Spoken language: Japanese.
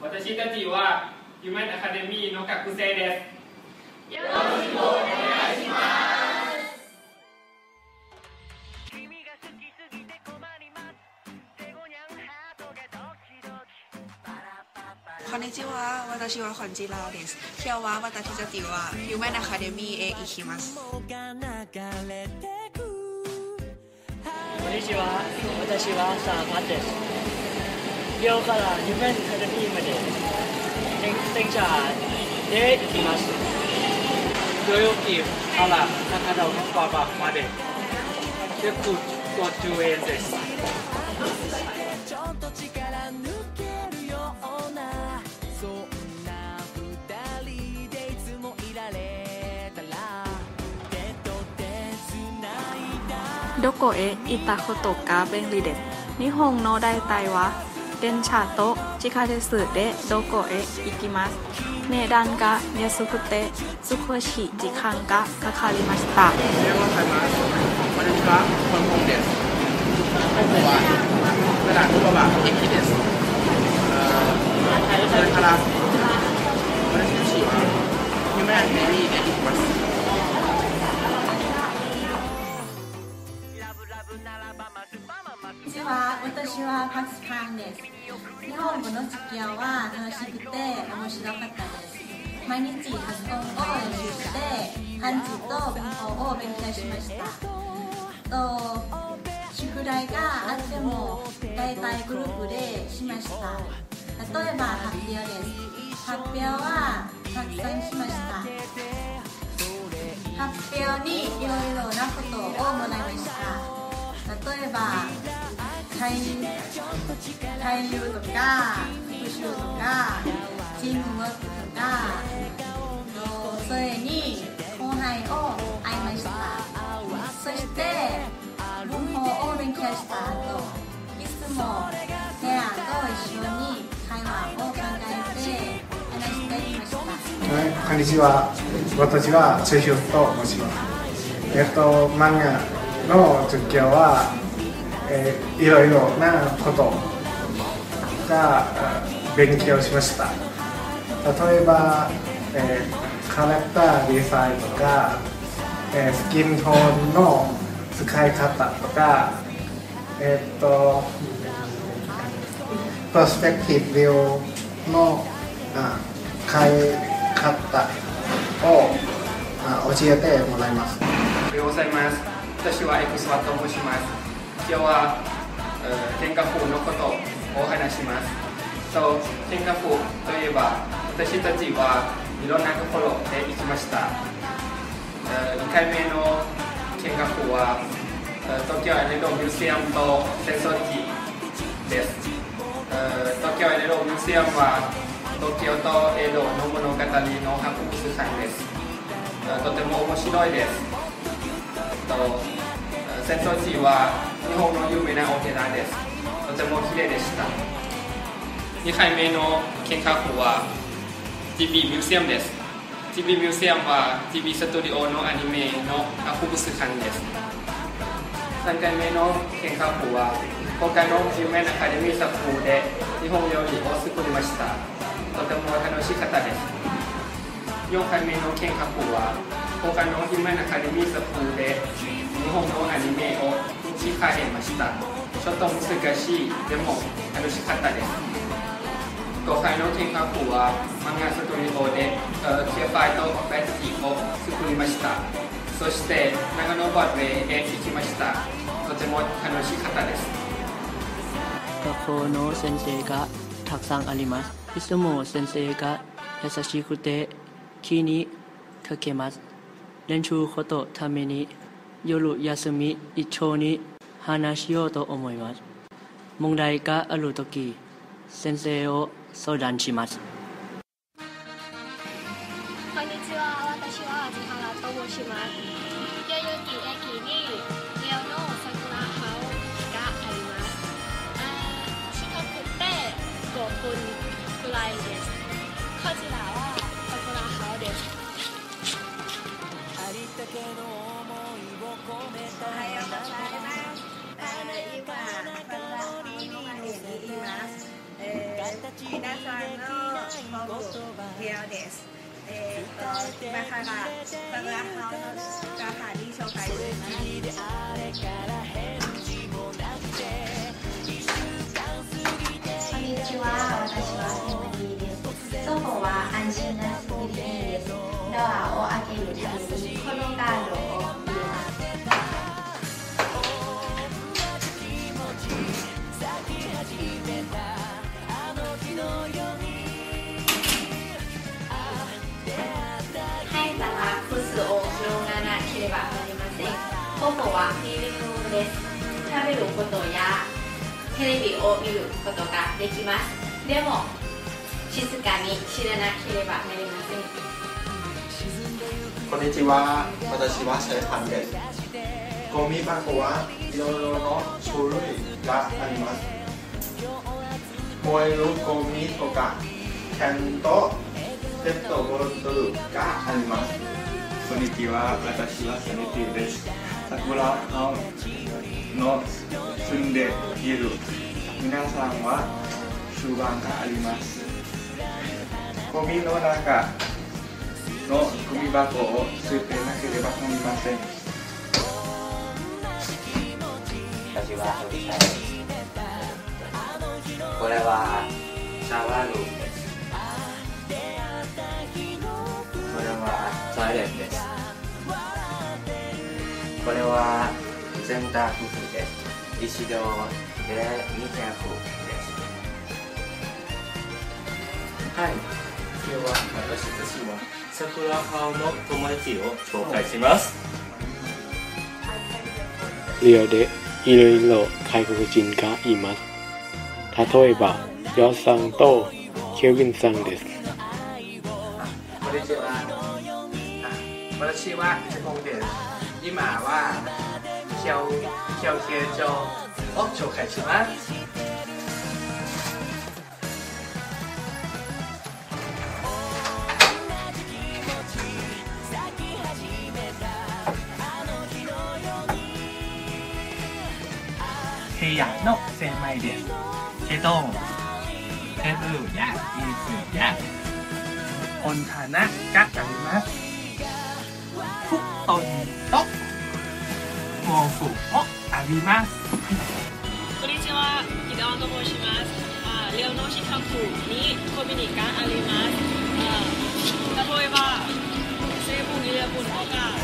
私たちはユメンアカデミーの学生ですよろしくお願いしますこんにちは、私は本地ラです。今日は私たちは Human Academy へ行きます。こんにちは、私はサーマです。今日から Human Academy まで電車で行きます。土曜日から中野馬場まで約50円です。どこへ行ったことが便利です。日本の大体は電車と地下鉄でどこへ行きます。値段が安くて少し時間がかかりました。私は香港です。ここは駅です。それから私自身は夢や夢に行きます。パスパンです。日本語の付き合いは楽しくて面白かったです。毎日発音を練習して漢字と文法を勉強しました。と宿題があっても大体グループでしました。例えば発表です。発表はたくさんしました。発表にいろいろなことをもらいました。例えば俳優俳優とか復習とかチームワークとかそれに後輩を会いました。そして文法を勉強した後いつもペアと一緒に会話を考えて話していましたはいこんにちは私はチェヒョと申します。えっと漫画の実況はえー、いろいろなことが勉強しました。例えば、えー、カラクターデザインとか、えー、スキントーンの使い方とかえー、っとプロスペクティブビューのあ変え方をあ教えてもらいます。おはようございます。私はエクスワと申します。今日は天下風のことをお話します。そう天下風といえば私たちはいろんなところへ行きました。2回目の見学は東京エネロミュージアムと戦争機です。東京エネロミュージアムは東京と江戸の物語の博物館です。とても面白いです。戦争地は日本の有名なお寺です。ても綺麗でした。2回目の見学は TV ミュージアムです。TV ミュージアムは TV スタジオのアニメの博物館です。3回目の見学は他の有名なアカデミー作風で日本料理を作りました。とても楽しかったです。4回目の見学は他の有名なアカデミー作風で日本のアニメを打ち変えました。ちょっと難しいでも楽しかったです今回の見学は漫画ストリートでケファイとベッキーを作りました。そして長野バーへ行きました。とても楽しかったです。学校の先生がたくさんあります。いつも先生が優しくて気にかけます。練習ことために夜休み一緒に話しようと思います。問題があるとき、先生を相談します。こんにちは、私は千原と申します。のホーム部屋です。えー、と今からバグラハウの母に紹介します。がなければなりません。祖母はフィルムです。食べることやテレビを見ることができます。でも静かに知らなければなりません。こんにちは。私はシェイハンです。ゴミ箱はいろいろの種類があります。燃えるゴミとかキャンとペットボトルがあります。こんにちは私はセネティです桜ハウの住んでいる皆さんは集団があります。ゴミの中のゴミ箱を捨てなければなりません。私はこれはシャワールは洗濯機です一度で200ですはい、今日は私たちは桜ハウの友達を紹介します。リオでいろいろ外国人がいます。例えば、ヨさんとケビンさんです。こんにちはあ私はジポンです今は休休憩所を紹介します。部屋の狭いです。けどテーブルや椅子や本棚がありますと毛布もあります。こんにちは、伊沢と申します。あ、レオの近くにコミュニがあります。あ、例えば、セブンイレブンとか、